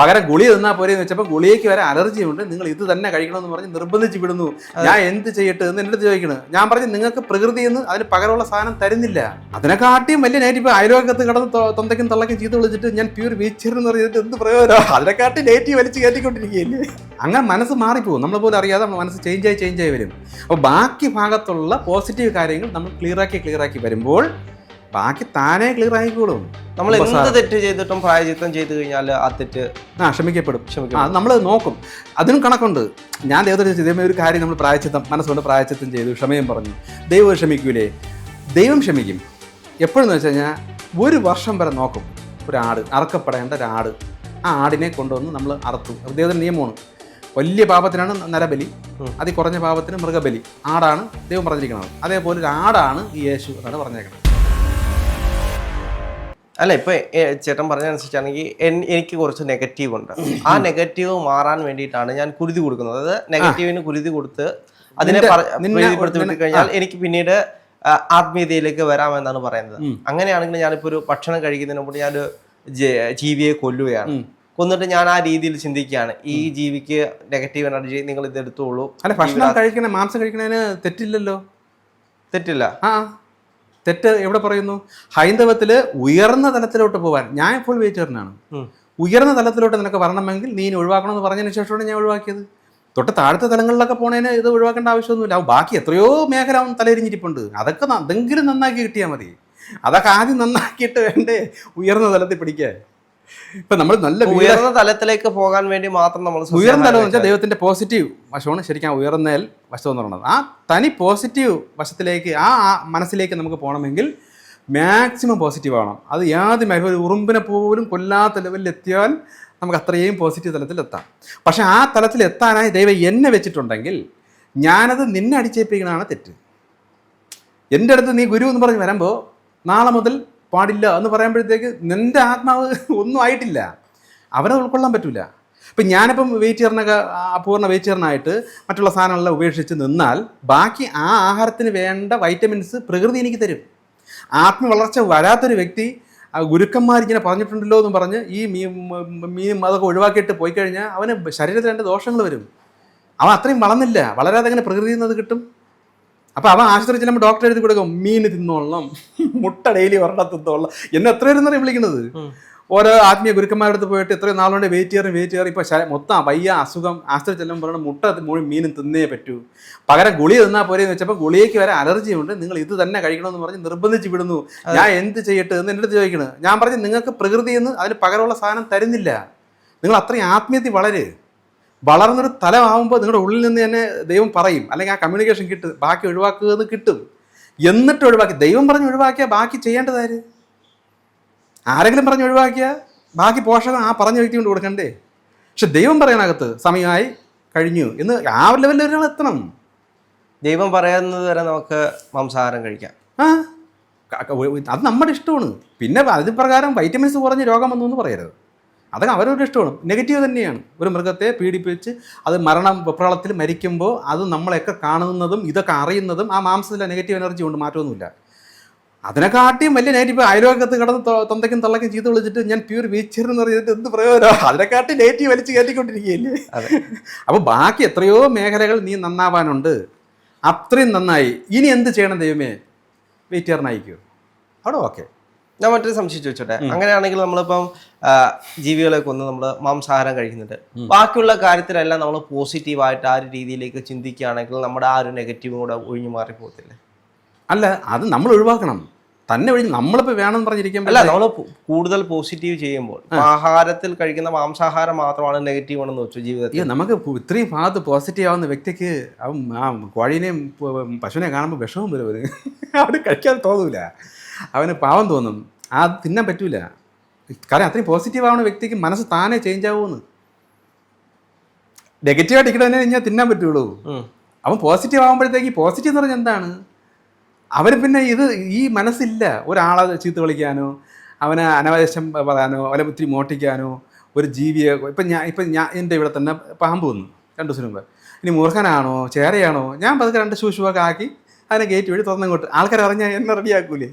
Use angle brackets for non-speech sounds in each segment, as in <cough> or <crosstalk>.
പകരം ഗുളി തന്നാൽ പോരെ എന്ന് വെച്ചപ്പോൾ ഗുളിയേക്ക് വരെ അലർജി ഉണ്ട്. നിങ്ങൾ ഇത് തന്നെ കഴിക്കണമെന്ന് പറഞ്ഞ് നിർബന്ധിച്ച് വിടുന്നു. ഞാൻ എന്ത് ചെയ്യട്ടെ എന്ന് എന്റെ അടുത്ത് ഞാൻ പറഞ്ഞു നിങ്ങൾക്ക് പ്രകൃതി എന്ന് അതിന് പകരമുള്ള സാധനം തരുന്നില്ല. അതിനെക്കാട്ടിയും വലിയ നെഗറ്റീവ് അയലോകത്ത് കിടന്ന് തൊന്തയ്ക്കും തള്ളക്കും ചെയ്ത് വിളിച്ചിട്ട് ഞാൻ പ്യൂർ വീച്ചർ എന്ന് പറഞ്ഞിട്ട് എന്ത് പ്രയോജനം? അതിനെക്കാട്ടി നെഗറ്റീവ് വലിച്ച് കയറ്റിക്കൊണ്ടിരിക്കുകയല്ലേ? അങ്ങനെ മനസ്സ് മാറിപ്പോകും. നമ്മൾ പോലും അറിയാതെ നമ്മുടെ മനസ്സ് ചേഞ്ച് ആയി ചേഞ്ച് ആയി വരും. അപ്പോൾ ബാക്കി ഭാഗത്തുള്ള പോസിറ്റീവ് കാര്യങ്ങൾ നമ്മൾ ക്ലിയറാക്കി ക്ലിയറാക്കി വരുമ്പോൾ ബാക്കി താനേ ക്ലിയർ ആയിക്കോളും. നമ്മൾ എന്ത് തെറ്റ് ചെയ്തിട്ടും പ്രായചിത്തം ചെയ്തു കഴിഞ്ഞാൽ ആ തെറ്റ് ആ ക്ഷമിക്കപ്പെടും. ക്ഷമിക്കും നമ്മൾ നോക്കും. അതിനും കണക്കുണ്ട്. ഞാൻ ദൈവത്തോട് ഇതേമാതിരി ഒരു കാര്യം നമ്മൾ പ്രായച്ചിത്തം മനസ്സുകൊണ്ട് പ്രായച്ചിത്തം ചെയ്തു ക്ഷമയും പറഞ്ഞു. ദൈവം ക്ഷമിക്കൂലേ? ദൈവം ക്ഷമിക്കും. എപ്പോഴെന്ന് വെച്ച് കഴിഞ്ഞാൽ ഒരു വർഷം വരെ നോക്കും. ഒരാട് അറക്കപ്പെടേണ്ട ഒരാട് ആ ആടിനെ കൊണ്ടുവന്ന് നമ്മൾ അറുത്തു. ദൈവത്തിന്റെ നിയമമാണ്. വലിയ പാപത്തിനാണ് നരബലി അതി കുറഞ്ഞ പാപത്തിന് മൃഗബലി. ആടാണ് ദൈവം പറഞ്ഞിരിക്കുന്നത്. അതേപോലെ ഒരു ആടാണ് ഈ യേശു എന്നാണ് പറഞ്ഞേക്കുന്നത്. അല്ല ഇപ്പൊ ചേട്ടൻ പറഞ്ഞ അനുസരിച്ചാണെങ്കിൽ എനിക്ക് കുറച്ച് നെഗറ്റീവ് ഉണ്ട്. ആ നെഗറ്റീവ് മാറാൻ വേണ്ടിയിട്ടാണ് ഞാൻ കുരുതി കൊടുക്കുന്നത്. അതായത് നെഗറ്റീവിന് കുരുതി കൊടുത്ത് അതിനെ വിട്ട് കഴിഞ്ഞാൽ എനിക്ക് പിന്നീട് ആത്മീയതയിലേക്ക് വരാമെന്നാണ് പറയുന്നത്. അങ്ങനെയാണെങ്കിൽ ഞാനിപ്പോ ഒരു ഭക്ഷണം കഴിക്കുന്നതിന് മുമ്പ് ഞാൻ ജീവിയെ കൊല്ലുകയാണ്. കൊന്നിട്ട് ഞാൻ ആ രീതിയിൽ ചിന്തിക്കുകയാണ്. ഈ ജീവിക്ക് നെഗറ്റീവ് എനർജി നിങ്ങൾ ഇത് എടുത്തോളൂ. അല്ല ഭക്ഷണം കഴിക്കുന്ന മാംസം കഴിക്കുന്നതിന് തെറ്റില്ലല്ലോ? തെറ്റില്ല. ആ. തെറ്റ് എവിടെ പറയുന്നു? ഹൈന്ദവത്തിൽ ഉയർന്ന തലത്തിലോട്ട് പോകാൻ ഞാൻ ഫുൾ വെജിറ്റേറിയനാണ് ഉയർന്ന തലത്തിലോട്ട് നിനക്ക് വരണമെങ്കിൽ നീ ഇനി ഒഴിവാക്കണമെന്ന് പറഞ്ഞതിന് ശേഷമാണ് ഞാൻ ഒഴിവാക്കിയത്. തൊട്ട് താഴത്തെ തലങ്ങളിലൊക്കെ പോണേന് ഇത് ഒഴിവാക്കേണ്ട ആവശ്യമൊന്നുമില്ല. ബാക്കി എത്രയോ മേഖല അവൻ തലയിരിഞ്ഞിരിപ്പുണ്ട്. അതൊക്കെ എന്തെങ്കിലും നന്നാക്കി കിട്ടിയാൽ മതി. അതൊക്കെ ആദ്യം നന്നാക്കിയിട്ട് വേണ്ടേ ഉയർന്ന തലത്തിൽ പിടിക്കാൻ. ഇപ്പം നമ്മൾ നല്ല ഉയർന്ന തലത്തിലേക്ക് പോകാൻ വേണ്ടി മാത്രം നമ്മൾ ഉയർന്ന തലം എന്ന് വെച്ചാൽ ദൈവത്തിന്റെ പോസിറ്റീവ് വശമാണ് ശരിക്കും ആ ഉയർന്നേൽ വശം എന്ന് പറയുന്നത്. ആ തനി പോസിറ്റീവ് വശത്തിലേക്ക് ആ ആ മനസ്സിലേക്ക് നമുക്ക് പോകണമെങ്കിൽ മാക്സിമം പോസിറ്റീവ് ആവണം. അത് യാതൊരു മേഖല ഒരു ഉറുമ്പിനെ പോലും കൊല്ലാത്ത ലെവലിൽ എത്തിയാൽ നമുക്ക് അത്രയും പോസിറ്റീവ് തലത്തിൽ എത്താം. പക്ഷെ ആ തലത്തിൽ എത്താനായി ദൈവം എന്നെ വെച്ചിട്ടുണ്ടെങ്കിൽ ഞാനത് നിന്നെ അടിച്ചേൽപ്പിക്കണതാണ് തെറ്റ്. എന്റെ അടുത്ത് നീ ഗുരു എന്ന് പറഞ്ഞ് വരുമ്പോൾ നാളെ മുതൽ പാടില്ല എന്ന് പറയുമ്പോഴത്തേക്ക് നിന്റെ ആത്മാവ് ഒന്നും ആയിട്ടില്ല. അവനെ ഉൾക്കൊള്ളാൻ പറ്റില്ല ഇപ്പം ഞാനിപ്പം വെയിറ്ററിനൊക്കെ അപൂർണ വെയിറ്ററിനായിട്ട് മറ്റുള്ള സാധനങ്ങളെല്ലാം ഉപേക്ഷിച്ച് നിന്നാൽ ബാക്കി ആ ആഹാരത്തിന് വേണ്ട വൈറ്റമിൻസ് പ്രകൃതി എനിക്ക് തരും. ആത്മ വളർച്ച വരാത്തൊരു വ്യക്തി ഗുരുക്കന്മാർ ഇങ്ങനെ പറഞ്ഞിട്ടുണ്ടല്ലോ എന്ന് പറഞ്ഞ് ഈ മീൻ മീനും അതൊക്കെ ഒഴിവാക്കിയിട്ട് പോയി കഴിഞ്ഞാൽ അവന് ശരീരത്തിൽ രണ്ട് ദോഷങ്ങൾ വരും. അവൻ അത്രയും വളർന്നില്ല. വളരാതെ അങ്ങനെ പ്രകൃതിയിൽ നിന്ന് അത് കിട്ടും? അപ്പൊ അവൻ ആശുപത്രി ചെല്ലുമ്പോൾ ഡോക്ടർ എഴുതി കൊടുക്കും മീൻ തിന്നോളണം. <laughs> മുട്ട ഡെയിലി ഒരെണ്ണം തിന്നോളണം. എന്നെ എത്ര പേരെന്നറിയാം വിളിക്കുന്നത്. ഓരോ ആത്മീയ ഗുരുക്കന്മാരുടെ അടുത്ത് പോയിട്ട് എത്രയും നാളുകൊണ്ട് വെയിറ്റ് ചെയ്യാറ് വെയിറ്റ് ചെയ്യാറ് ഇപ്പൊ മൊത്തം വയ്യ അസുഖം ആശുപത്രി ചെല്ലുമ്പോൾ പറയണം മുട്ട മുഴുവൻ മീനും തിന്നേ പറ്റൂ. പകരം ഗുളി തിന്നാൽ പോരെ എന്ന് വെച്ചപ്പോൾ ഗുളിയേക്ക് വരെ അലർജി ഉണ്ട്. നിങ്ങൾ ഇത് തന്നെ കഴിക്കണമെന്ന് പറഞ്ഞ് നിർബന്ധിച്ച് വിടുന്നു. ഞാൻ എന്ത് ചെയ്യട്ടെ എന്ന് എന്റെ അടുത്ത് ചോദിക്കണ്. ഞാൻ പറഞ്ഞു നിങ്ങൾക്ക് പ്രകൃതി എന്ന് അതിന് പകരമുള്ള സാധനം തരുന്നില്ല. നിങ്ങൾ അത്രയും ആത്മീയത്തിൽ വളര്. വളർന്നൊരു തലമാവുമ്പോൾ നിങ്ങളുടെ ഉള്ളിൽ നിന്ന് തന്നെ ദൈവം പറയും. അല്ലെങ്കിൽ ആ കമ്മ്യൂണിക്കേഷൻ കിട്ടും ബാക്കി ഒഴിവാക്കുക എന്ന് കിട്ടും. എന്നിട്ട് ഒഴിവാക്കി. ദൈവം പറഞ്ഞ് ഒഴിവാക്കിയാൽ ബാക്കി ചെയ്യേണ്ടതാര് ആരെങ്കിലും പറഞ്ഞ് ഒഴിവാക്കിയാൽ ബാക്കി പോഷകം ആ പറഞ്ഞ വ്യക്തി കൊണ്ട് കൊടുക്കണ്ടേ? പക്ഷെ ദൈവം പറയാനകത്ത് സമയമായി കഴിഞ്ഞു. എന്ന് ആ ലെവലിൽ ഒരാൾ എത്തണം. ദൈവം പറയുന്നത് വരെ നമുക്ക് മാംസാഹാരം കഴിക്കാം. ആ? അത് നമ്മുടെ ഇഷ്ടമാണ്. പിന്നെ അതിപ്രകാരം വൈറ്റമിൻസ് കുറഞ്ഞ് രോഗം വന്നു എന്ന് പറയരുത്. അതൊക്കെ അവരവരുടെ ഇഷ്ടമാണ്. നെഗറ്റീവ് തന്നെയാണ്. ഒരു മൃഗത്തെ പീഡിപ്പിച്ച് അത് മരണം വെപ്രാളത്തിൽ മരിക്കുമ്പോൾ അത് നമ്മളെയൊക്കെ കാണുന്നതും ഇതൊക്കെ അറിയുന്നതും ആ മാംസത്തിലെ നെഗറ്റീവ് എനർജി കൊണ്ട് മാറ്റമൊന്നുമില്ല. അതിനെക്കാട്ടിയും വലിയ നെഗറ്റീവ് അയലോകത്ത് കിടന്ന് തൊന്തയ്ക്കും തള്ളക്കും ചെയ്ത് വിളിച്ചിട്ട് ഞാൻ പ്യൂർ വീച്ചർ എന്ന് പറഞ്ഞിട്ട് എന്ത് പ്രയോജനം? അതിനെക്കാട്ടി നെഗറ്റീവ് വലിച്ച് കയറ്റിക്കൊണ്ടിരിക്കുകയല്ലേ? അതെ. അപ്പോൾ ബാക്കി എത്രയോ മേഖലകൾ നീ നന്നാവാനുണ്ട്. അത്രയും നന്നായി. ഇനി എന്ത് ചെയ്യണം ദൈവമേ? വെയിറ്ററിനായിക്കോ അവിടെ ഓക്കെ ഞാൻ മറ്റൊരു സംശയം ചോദിച്ചോട്ടെ അങ്ങനെയാണെങ്കിൽ നമ്മളിപ്പം ജീവികളെ കൊന്ന് നമ്മൾ മാംസാഹാരം കഴിക്കുന്നുണ്ട്. ബാക്കിയുള്ള കാര്യത്തിലെല്ലാം നമ്മൾ പോസിറ്റീവായിട്ട് ആ ഒരു രീതിയിലേക്ക് ചിന്തിക്കുകയാണെങ്കിൽ നമ്മുടെ ആ ഒരു നെഗറ്റീവും കൂടെ ഒഴിഞ്ഞു മാറി പോകത്തില്ലേ? അല്ല അത് നമ്മൾ ഒഴിവാക്കണം. തന്നെ ഒഴിഞ്ഞ് നമ്മളിപ്പോൾ വേണമെന്ന് പറഞ്ഞിരിക്കുമ്പോൾ അല്ല നമ്മൾ കൂടുതൽ പോസിറ്റീവ് ചെയ്യുമ്പോൾ. ആഹാരത്തിൽ കഴിക്കുന്ന മാംസാഹാരം മാത്രമാണ് നെഗറ്റീവ് ആണെന്ന് വെച്ചു ജീവിതത്തിൽ. നമുക്ക് ഇത്രയും ഭാഗത്ത് പോസിറ്റീവ് ആവുന്ന വ്യക്തിക്ക് ആ കോഴീനെയും പശുവിനെ കാണുമ്പോൾ വിഷമം വരും അവന് <laughs> കഴിക്കാൻ തോന്നൂല. അവന് പാവം തോന്നും. ആ തിന്നാൻ പറ്റൂല. കാരണം അത്രയും പോസിറ്റീവ് ആവുന്ന വ്യക്തിക്ക് മനസ്സ് താനേ ചേഞ്ച് ആവുമെന്ന് നെഗറ്റീവായിട്ട് ഇരിക്കണ തന്നെ കഴിഞ്ഞാൽ തിന്നാൻ പറ്റുള്ളൂ. അവൻ പോസിറ്റീവ് ആകുമ്പോഴത്തേക്ക് പോസിറ്റീവ് എന്ന് പറഞ്ഞാൽ എന്താണ്? അവർ പിന്നെ ഇത് ഈ മനസ്സില്ല. ഒരാളെ ചീത്ത വിളിക്കാനോ അവനെ അനാവശ്യം പറയാനോ അവനെ ഒത്തിരി മോട്ടിക്കാനോ ഒരു ജീവിയെ ഇപ്പം ഞാൻ ഇപ്പം ഞാൻ എന്റെ ഇവിടെ തന്നെ പാമ്പ് വന്നു രണ്ട് ദിവസം മുമ്പ്. ഇനി മൂർഖനാണോ ചേരയാണോ? ഞാൻ പതുക്കെ രണ്ട് ശൂശുവൊക്കെ ആക്കി അതിനെ ഗേറ്റ് വഴി തുറന്നങ്ങോട്ട്. ആൾക്കാർ അറിഞ്ഞാൽ എന്നെ റെഡിയാക്കൂലേ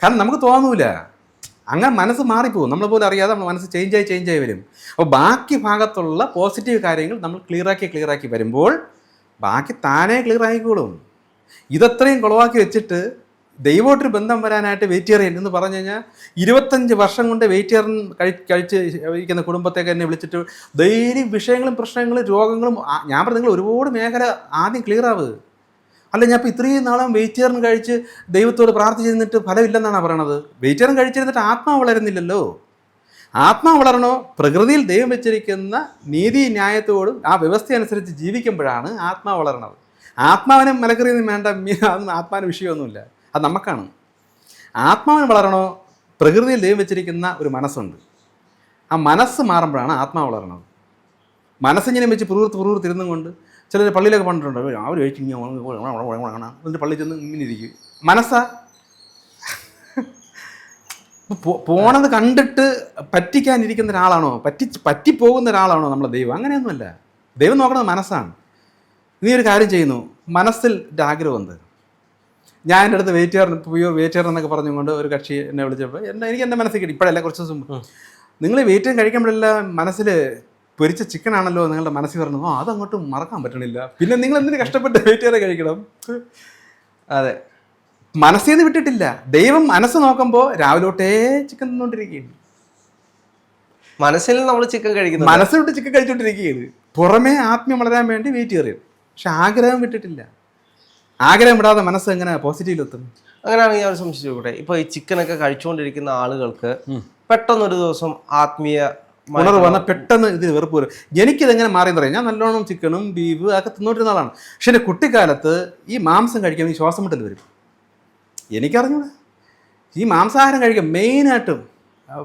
കാരണം നമുക്ക് തോന്നൂല. അങ്ങനെ മനസ്സ് മാറിപ്പോകും. നമ്മളെ പോലും അറിയാതെ നമ്മൾ മനസ്സ് ചേഞ്ച് ആയി ചേഞ്ച് ആയി വരും. അപ്പോൾ ബാക്കി ഭാഗത്തുള്ള പോസിറ്റീവ് കാര്യങ്ങൾ നമ്മൾ ക്ലിയറാക്കി ക്ലിയറാക്കി വരുമ്പോൾ ബാക്കി താനേ ക്ലിയർ ആയിക്കോളും. ഇതത്രയും കുളവാക്കി വെച്ചിട്ട് ദൈവമായിട്ടൊരു ബന്ധം വരാനായിട്ട് വെയിറ്റേറിയൻ എന്ന് പറഞ്ഞു കഴിഞ്ഞാൽ ഇരുപത്തഞ്ച് വർഷം കൊണ്ട് വെയിറ്റേറിയൻ കഴി കഴിച്ച് ഇരിക്കുന്ന കുടുംബത്തേക്ക് എന്നെ വിളിച്ചിട്ട് ധൈര്യം വിഷയങ്ങളും പ്രശ്നങ്ങളും രോഗങ്ങളും ഞാൻ പറഞ്ഞു നിങ്ങൾ ഒരുപാട് മേഖല ആദ്യം ക്ലിയർ ആവുക അല്ല ഞാൻ ഇപ്പോൾ ഇത്രയും നാളും വെജിറ്റേറിയൻ കഴിച്ച് ദൈവത്തോട് പ്രാർത്ഥിച്ചിരുന്നിട്ട് ഫലമില്ലെന്നാണ് പറയണത്? വെജിറ്റേറിയൻ കഴിച്ചിരുന്നിട്ട് ആത്മാവ് വളരുന്നില്ലല്ലോ. ആത്മാവ് വളരണോ? പ്രകൃതിയിൽ ദൈവം വെച്ചിരിക്കുന്ന നീതി ന്യായത്തോടും ആ വ്യവസ്ഥ അനുസരിച്ച് ജീവിക്കുമ്പോഴാണ് ആത്മാവ് വളരണത്. ആത്മാവിനെ മലക്കറിയൊന്നും വേണ്ട ആത്മാവിന് വിഷയമൊന്നുമില്ല. അത് നമുക്കാണ്. ആത്മാവിന് വളരണോ? പ്രകൃതിയിൽ ദൈവം വെച്ചിരിക്കുന്ന ഒരു മനസ്സുണ്ട്. ആ മനസ്സ് മാറുമ്പോഴാണ് ആത്മാവ് വളരണത്. മനസ്സിങ്ങനെ വെച്ച് പുറത്ത് പുറത്ത് ഇരുന്നും കൊണ്ട് ചിലർ പള്ളിയിലൊക്കെ പണ്ടിട്ടുണ്ട് അവർ കഴിച്ച് ഇങ്ങനെ എന്നിട്ട് പള്ളിയിൽ ചെന്ന് ഇങ്ങനെ ഇരിക്കും. മനസ്സാ? പോണത് കണ്ടിട്ട് പറ്റിക്കാനിരിക്കുന്ന ഒരാളാണോ? പറ്റി പറ്റിപ്പോകുന്ന ഒരാളാണോ നമ്മളെ ദൈവം? അങ്ങനെയൊന്നുമല്ല. ദൈവം നോക്കുന്നത് മനസ്സാണ്. നീ ഒരു കാര്യം ചെയ്യുന്നു. മനസ്സിൽ ആഗ്രഹം എന്ത് ഞാൻ എന്റെ അടുത്ത് വെയിറ്റ് വെയിറ്റർ വെയിറ്റ് വെയിറ്റർ എന്നൊക്കെ പറഞ്ഞുകൊണ്ട് ഒരു കക്ഷി എന്നെ വിളിച്ചപ്പോൾ എന്നെ എനിക്ക് എന്റെ മനസ്സിൽ കിട്ടി. ഇപ്പോഴല്ല കുറച്ച് ദിവസം നിങ്ങൾ വെയിറ്റ് കഴിക്കുമ്പോഴെല്ലാം മനസ്സിൽ പൊരിച്ച ചിക്കൻ ആണല്ലോ നിങ്ങളുടെ മനസ്സിൽ പറഞ്ഞു ആ അതങ്ങോട്ട് മറക്കാൻ പറ്റണില്ല. പിന്നെ നിങ്ങൾ എന്തിനു കഷ്ടപ്പെട്ട് വെയിറ്ററെ കഴിക്കണം? അതെ. മനസ്സിൽ നിന്ന് വിട്ടിട്ടില്ല. ദൈവം മനസ്സ് നോക്കുമ്പോൾ രാവിലോട്ടേ ചിക്കൻ തിന്നുകൊണ്ടിരിക്കുകയാണ് മനസ്സിൽ നമ്മൾ ചിക്കൻ കഴിക്കുന്നു മനസ്സിലോട്ട് ചിക്കൻ കഴിച്ചുകൊണ്ടിരിക്കുകയാണ് പുറമേ ആത്മീയം വളരാൻ വേണ്ടി വെയിറ്റ് കയറിയത് പക്ഷെ ആഗ്രഹം വിട്ടിട്ടില്ല. ആഗ്രഹം വിടാതെ മനസ്സ് എങ്ങനെ പോസിറ്റീവിലെത്തും അങ്ങനെയാണെങ്കിൽ ഞാൻ സംശയിച്ചു കൂടെ ഈ ചിക്കനൊക്കെ കഴിച്ചുകൊണ്ടിരിക്കുന്ന ആളുകൾക്ക് പെട്ടെന്നൊരു ദിവസം ആത്മീയ ഉണർവ് വന്നാൽ പെട്ടെന്ന് ഇതിന് വെറുപ്പ് വരും. എനിക്കിതെങ്ങനെ മാറിയെന്ന് പറയാം ഞാൻ നല്ലോണം ചിക്കനും ബീഫ് ഒക്കെ തിന്നോട്ടിരുന്ന ആളാണ്. പക്ഷെ എന്റെ കുട്ടിക്കാലത്ത് ഈ മാംസം കഴിക്കാൻ ഈ ശ്വാസം മുട്ടൽ വരും. എനിക്കറിഞ്ഞത് ഈ മാംസാഹാരം കഴിക്കാൻ മെയിനായിട്ടും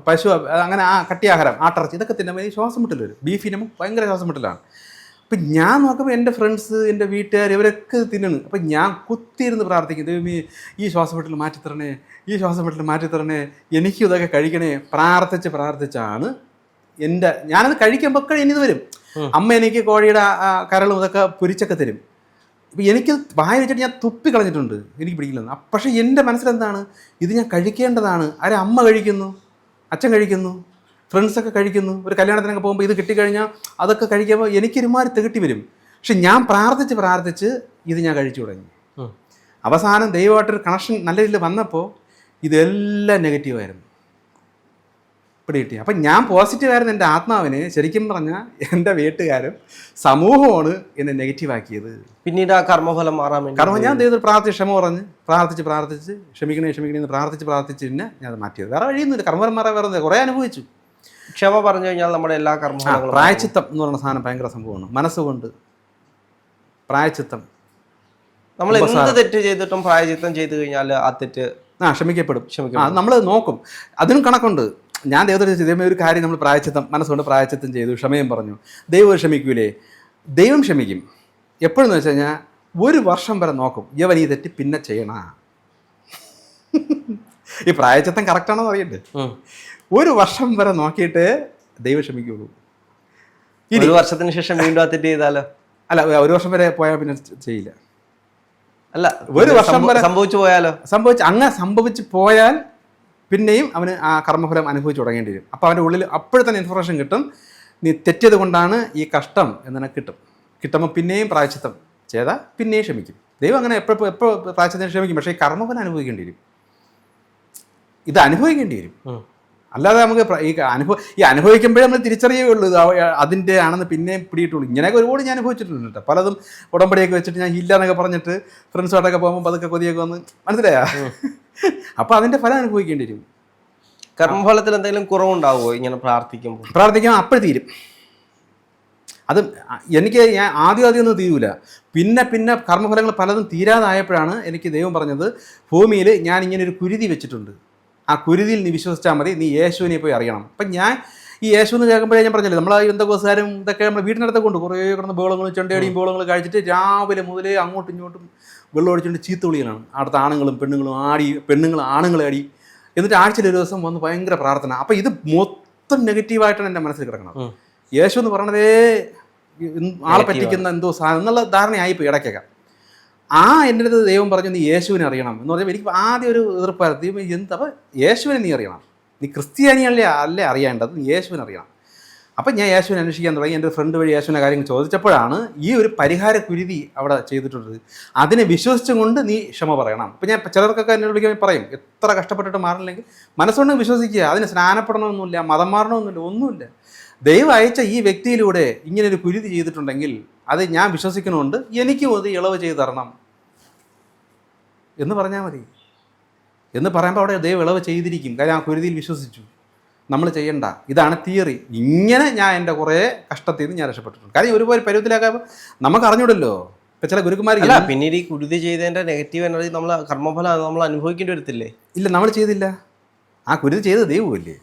പശു അങ്ങനെ ആ കട്ടിയാഹാരം ആട്ടിറച്ചി ഇതൊക്കെ തിന്നുമ്പോൾ ഈ ശ്വാസം മുട്ടൽ വരും. ബീഫിനും ഭയങ്കര ശ്വാസം മുട്ടലാണ്. അപ്പം ഞാൻ നോക്കുമ്പോൾ എന്റെ ഫ്രണ്ട്സ് എന്റെ വീട്ടുകാർ ഇവരൊക്കെ തിന്നണം. അപ്പം ഞാൻ കുത്തിയിരുന്ന് പ്രാർത്ഥിക്കും ദൈവമേ ഈ ശ്വാസം മുട്ടൽ മാറ്റിത്തരണേ ഈ ശ്വാസം മുട്ടൽ മാറ്റിത്തരണേ എനിക്കും ഇതൊക്കെ കഴിക്കണേ. പ്രാർത്ഥിച്ച് പ്രാർത്ഥിച്ചാണ് എന്റെ ഞാനത് കഴിക്കുമ്പോൾ ഇനിത് വരും. അമ്മ എനിക്ക് കോഴിയുടെ കരളും ഇതൊക്കെ പൊരിച്ചൊക്കെ തരും. ഇപ്പം എനിക്ക് വായ വെച്ചിട്ട് ഞാൻ തുപ്പി കളഞ്ഞിട്ടുണ്ട്. എനിക്ക് പിടിക്കില്ലെന്ന് പക്ഷേ എന്റെ മനസ്സിലെന്താണ്? ഇത് ഞാൻ കഴിക്കേണ്ടതാണ്. ആരെ അമ്മ കഴിക്കുന്നു? അച്ഛൻ കഴിക്കുന്നു? ഫ്രണ്ട്സൊക്കെ കഴിക്കുന്നു? ഒരു കല്യാണത്തിനൊക്കെ പോകുമ്പോൾ ഇത് കിട്ടിക്കഴിഞ്ഞാൽ അതൊക്കെ കഴിക്കുമ്പോൾ എനിക്കൊരുമാതിരി തികട്ടി വരും. പക്ഷെ ഞാൻ പ്രാർത്ഥിച്ച് പ്രാർത്ഥിച്ച് ഇത് ഞാൻ കഴിച്ചു തുടങ്ങി. അവസാനം ദൈവമായിട്ടൊരു കണക്ഷൻ നല്ല രീതിയിൽ വന്നപ്പോൾ ഇതെല്ലാം നെഗറ്റീവായിരുന്നു പിടി കിട്ടി. അപ്പം ഞാൻ പോസിറ്റീവായിരുന്നു എന്റെ ആത്മാവിനെ. ശരിക്കും പറഞ്ഞാൽ എന്റെ വീട്ടുകാരും സമൂഹമാണ് എന്നെ നെഗറ്റീവാക്കിയത് പിന്നീട് ആ കർമ്മഫലം മാറാൻ വേണ്ടി കാരണം ഞാൻ ചെയ്തൊരു പ്രാർത്ഥിച്ച് ക്ഷമ പറഞ്ഞ് പ്രാർത്ഥിച്ച് പ്രാർത്ഥിച്ച് ക്ഷമിക്കണേ ക്ഷമിക്കണേ എന്ന് പ്രാർത്ഥിച്ച് പ്രാർത്ഥിച്ച് പിന്നെ ഞാൻ അത് മാറ്റിയത്. വേറെ വഴിയൊന്നുമില്ല. കർമ്മഫലം മാറാൻ വേറെ. കുറേ അനുഭവിച്ചു. ക്ഷമ പറഞ്ഞു കഴിഞ്ഞാൽ നമ്മുടെ എല്ലാ കർമ്മങ്ങളും പ്രായച്ചിത്തം എന്ന് പറയുന്ന സാധനം ഭയങ്കര സംഭവമാണ്. മനസ്സുകൊണ്ട് പ്രായച്ചിത്തം. നമ്മൾ എന്ത് തെറ്റ് ചെയ്തിട്ടും പ്രായചിത്തം ചെയ്തു കഴിഞ്ഞാൽ ആ തെറ്റ് ആ ക്ഷമിക്കപ്പെടും. ക്ഷമിക്കും നമ്മൾ നോക്കും. അതിനും കണക്കുണ്ട്. ഞാൻ ദൈവത്തോട് ചോദിച്ചു ദൈവമേ ഒരു കാര്യം നമ്മൾ പ്രായച്ചിത്തം മനസ്സുകൊണ്ട് പ്രായച്ചിത്തം ചെയ്തു ക്ഷമയും പറഞ്ഞു. ദൈവം ക്ഷമിക്കൂലേ? ദൈവം ക്ഷമിക്കും. എപ്പോഴെന്ന് വെച്ച് കഴിഞ്ഞാൽ ഒരു വർഷം വരെ നോക്കും. ഇവൻ ഈ തെറ്റ് പിന്നെ ചെയ്യണ? ഈ പ്രായച്ചിത്തം കറക്റ്റാണെന്ന് അറിയണ്ടേ. ഒരു വർഷം വരെ നോക്കിയിട്ട് ദൈവം ക്ഷമിക്കുള്ളൂ. ഒരു വർഷത്തിന് ശേഷം വീണ്ടും ആ തെറ്റ് ചെയ്താലോ? അല്ല ഒരു വർഷം വരെ പോയാൽ പിന്നെ ചെയ്യില്ല. അല്ല ഒരു വർഷം വരെ- സംഭവിച്ചു പോയാലോ? സംഭവിച്ചു അങ്ങനെ സംഭവിച്ചു പോയാൽ പിന്നെയും അവന് ആ കർമ്മഫലം അനുഭവിച്ചു തുടങ്ങേണ്ടി വരും. അപ്പോൾ അവന്റെ ഉള്ളിൽ അപ്പോഴത്തന്നെ ഇൻഫർമേഷൻ കിട്ടും. നീ തെറ്റിയത് കൊണ്ടാണ് ഈ കഷ്ടം എന്ന് കിട്ടും. കിട്ടുമ്പോൾ പിന്നെയും പ്രായച്ചിത്തം ചെയ്താൽ പിന്നെയും ക്ഷമിക്കും. ദൈവം അങ്ങനെ എപ്പോഴും എപ്പോൾ പ്രായച്ചിത്തം ക്ഷമിക്കും. പക്ഷേ ഈ കർമ്മഫലം അനുഭവിക്കേണ്ടി വരും. ഇത് അനുഭവിക്കേണ്ടി വരും. അല്ലാതെ നമുക്ക് ഈ അനുഭവ ഈ അനുഭവിക്കുമ്പോഴേ നമ്മൾ തിരിച്ചറിയേ ഉള്ളൂ അതിന്റെ ആണെന്ന് പിന്നെ പിടിയിട്ടുള്ളൂ. ഇങ്ങനെയൊക്കെ ഒരുപാട് ഞാൻ അനുഭവിച്ചിട്ടുണ്ട് കേട്ടോ. പലതും ഉടമ്പടിയൊക്കെ വെച്ചിട്ട് ഞാൻ ഇല്ല എന്നൊക്കെ പറഞ്ഞിട്ട് ഫ്രണ്ട്സുമായിട്ടൊക്കെ പോകുമ്പോൾ പതുക്കെ കൊതിയൊക്കെ വന്ന് മനസ്സിലായാ? അപ്പോൾ അതിന്റെ ഫലം അനുഭവിക്കേണ്ടി വരും. കർമ്മഫലത്തിൽ എന്തെങ്കിലും കുറവുണ്ടാവുമോ ഇങ്ങനെ പ്രാർത്ഥിക്കുമ്പോൾ? പ്രാർത്ഥിക്കാൻ അപ്പോൾ തീരും. അത് എനിക്ക് ഞാൻ ആദ്യം ആദ്യം ഒന്നും തീരൂല. പിന്നെ പിന്നെ കർമ്മഫലങ്ങൾ പലതും തീരാതായപ്പോഴാണ് എനിക്ക് ദൈവം പറഞ്ഞത് ഭൂമിയിൽ ഞാൻ ഇങ്ങനെ ഒരു കുരുതി വെച്ചിട്ടുണ്ട്. ആ കുരുതിയിൽ നീ വിശ്വസിച്ചാൽ മതി നീ യേശുവിനെ പോയി അറിയണം. അപ്പം ഞാൻ ഈ യേശു എന്ന് കേൾക്കുമ്പോഴേ ഞാൻ പറഞ്ഞില്ലേ നമ്മൾ എന്തൊക്കെസാരും ഇതൊക്കെ നമ്മൾ വീടിനടുത്ത് കൊണ്ട് കുറേ കിടന്ന് ബോളങ്ങളും ചെണ്ടയടിയും ബോളങ്ങളും കഴിച്ചിട്ട് രാവിലെ മുതലേ അങ്ങോട്ടും ഇങ്ങോട്ടും വെള്ളം ഒഴിച്ചുകൊണ്ട് ചീത്ത വിളികളാണ് അവിടുത്തെ ആണുങ്ങളും പെണ്ണുങ്ങളും ആടി പെണ്ണുങ്ങൾ ആണുങ്ങളെ അടി എന്നിട്ട് ആഴ്ചയിൽ ഒരു ദിവസം വന്ന് ഭയങ്കര പ്രാർത്ഥന. അപ്പം ഇത് മൊത്തം നെഗറ്റീവായിട്ടാണ് എന്റെ മനസ്സിൽ കിടക്കുന്നത് യേശു എന്ന് പറയണതേ ആളെ പറ്റിക്കുന്ന എന്തോ സാധനം എന്നുള്ള ധാരണയായിപ്പോൾ ഇടയ്ക്കൊക്കെ. ആ എന്റെ അടുത്ത് ദൈവം പറഞ്ഞു നീ യേശുവിനെ അറിയണം. എന്ന് പറഞ്ഞാൽ എനിക്ക് ആദ്യം ഒരു എതിർപ്പായിരുന്നു. എന്ത്? അപ്പോൾ യേശുവിനെ നീ അറിയണം. നീ ക്രിസ്ത്യാനിയല്ലേ അല്ലേ അറിയേണ്ടത്? നീ യേശുവിനെ അറിയണം. അപ്പം ഞാൻ യേശുവിനെ അന്വേഷിക്കാൻ തുടങ്ങി. എന്റെ ഫ്രണ്ട് വഴി യേശുവിനെ കാര്യങ്ങൾ ചോദിച്ചപ്പോഴാണ് ഈ ഒരു പരിഹാര കുരുതി അവിടെ ചെയ്തിട്ടുള്ളത്. അതിനെ വിശ്വസിച്ചും കൊണ്ട് നീ ക്ഷമ പറയണം. ഇപ്പം ഞാൻ ചിലർക്കൊക്കെ എന്നെ വിളിക്കുമ്പോൾ പറയും എത്ര കഷ്ടപ്പെട്ടിട്ട് മാറില്ലെങ്കിൽ മനസ്സുകൊണ്ട് വിശ്വസിക്കുക. അതിന് സ്നാനപ്പെടണമെന്നില്ല മതം മാറണമെന്നില്ല ഒന്നുമില്ല. ദൈവം അയച്ച ഈ വ്യക്തിയിലൂടെ ഇങ്ങനൊരു കുരുതി ചെയ്തിട്ടുണ്ടെങ്കിൽ അത് ഞാൻ വിശ്വസിക്കണമുണ്ട് എനിക്കും അത് ഇളവ് ചെയ്തു തരണം. എന്ന് പറഞ്ഞാൽ മതി. എന്ന് പറയുമ്പോൾ അവിടെ ദൈവം ഇളവ് ചെയ്തിരിക്കും. കാര്യം ആ കുരുതിയിൽ വിശ്വസിച്ചു. നമ്മൾ ചെയ്യണ്ട. ഇതാണ് തിയറി. ഇങ്ങനെ ഞാൻ എന്റെ കുറേ കഷ്ടത്തിൽ നിന്ന് ഞാൻ രക്ഷപ്പെട്ടിട്ടുണ്ട്. കാര്യം ഒരുപോലെ പരുവത്തിലാക്കുമ്പോൾ നമുക്ക് അറിഞ്ഞൂടല്ലോ. ഇപ്പം ചില ഗുരുക്കുമാർ അല്ല പിന്നീട് ഈ കുരുതി ചെയ്തതിന്റെ നെഗറ്റീവ് എനർജി നമ്മൾ കർമ്മഫലം നമ്മൾ അനുഭവിക്കേണ്ടി വരത്തില്ലേ? ഇല്ല നമ്മൾ ചെയ്തില്ല. ആ കുരുതി ചെയ്തത് ദൈവമല്ലേ?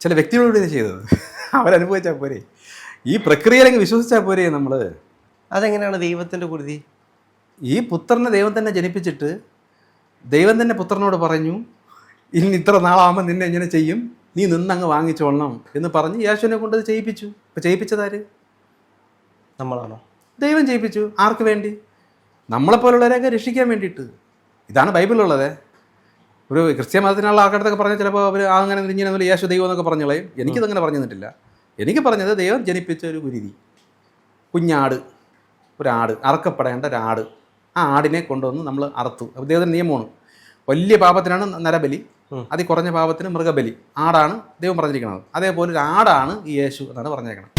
ചില വ്യക്തികളോട് ചെയ്തത്. അവരനുഭവിച്ചാൽ പോരെ. ഈ പ്രക്രിയയിലങ്ങ് വിശ്വസിച്ചാൽ പോരെ നമ്മൾ അതെങ്ങനെയാണ് ദൈവത്തിന്റെ കുരുതി? ഈ പുത്രനെ ദൈവം തന്നെ ജനിപ്പിച്ചിട്ട് ദൈവം തന്നെ പുത്രനോട് പറഞ്ഞു ഇനി ഇത്ര നാളാകുമ്പോൾ നിന്നെ എങ്ങനെ ചെയ്യും. നീ നിന്നങ്ങ് വാങ്ങിച്ചോളണം എന്ന് പറഞ്ഞ് യേശുവിനെ കൊണ്ട് അത് ചെയ്യിപ്പിച്ചു. ഇപ്പം ചെയ്യിപ്പിച്ചതാര് നമ്മളാണോ? ദൈവം ചെയ്യിപ്പിച്ചു. ആർക്ക് വേണ്ടി? നമ്മളെപ്പോലുള്ളവരെയൊക്കെ രക്ഷിക്കാൻ വേണ്ടിയിട്ട്. ഇതാണ് ബൈബിളുള്ളത്. ഒരു ക്രിസ്ത്യ മതത്തിനുള്ള ആൾക്കാരത്തൊക്കെ പറഞ്ഞാൽ ചിലപ്പോൾ അവർ അങ്ങനെ ഇങ്ങനെ യേശു ദൈവം എന്നൊക്കെ പറഞ്ഞു കളയും എനിക്കിതങ്ങനെ പറഞ്ഞു തന്നിട്ടില്ല. എനിക്ക് പറഞ്ഞത് ദൈവം ജനിപ്പിച്ച ഒരു കുരുതി കുഞ്ഞാട്. ഒരാട്. അറക്കപ്പെടേണ്ട ഒരാട്. ആ ആടിനെ കൊണ്ടുവന്ന് നമ്മൾ അറുത്തു. അപ്പോൾ ദൈവത്തിന്റെ നിയമമാണ്. വലിയ പാപത്തിനാണ് നരബലി അതി കുറഞ്ഞ പാപത്തിന് മൃഗബലി. ആടാണ് ദൈവം പറഞ്ഞിരിക്കുന്നത്. അതേപോലെ ഒരു ആടാണ് ഈ യേശു എന്നാണ് പറഞ്ഞേക്കണം